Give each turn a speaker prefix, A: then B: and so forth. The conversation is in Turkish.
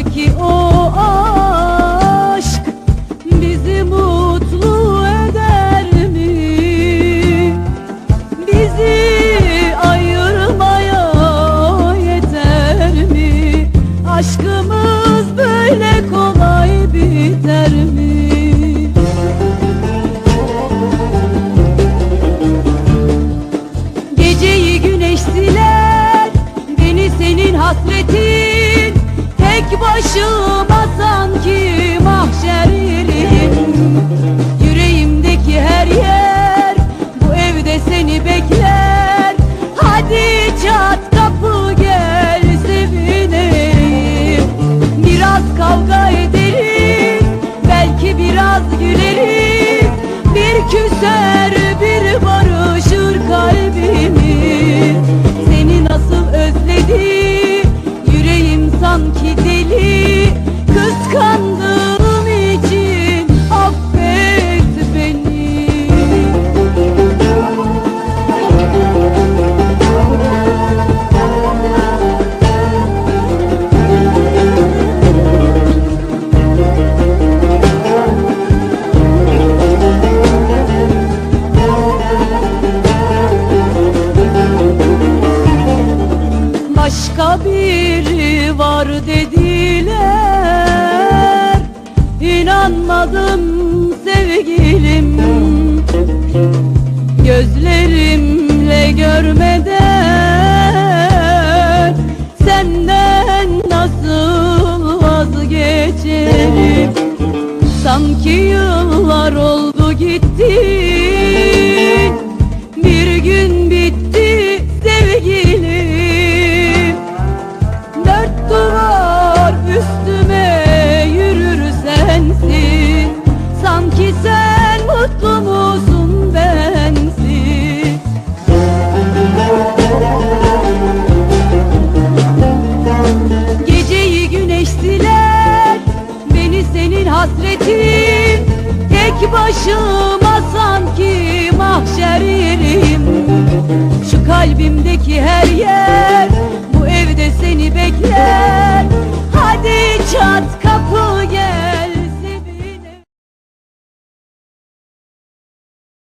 A: Dünyadaki o aşk bizi mutlu eder mi? Bizi ayırmaya yeter mi? Aşkımız böyle kolay biter mi? Geceyi güneş siler, beni senin hasretin başıma var dediler. İnanmadım sevgilim. Gözlerimle görmeden Senden nasıl vazgeçerim? Sanki yıllar oldu gittin Siler Beni senin hasretin. Tek başıma sanki mahşer yerim Şu kalbimdeki her yer Bu evde seni bekler. Hadi çat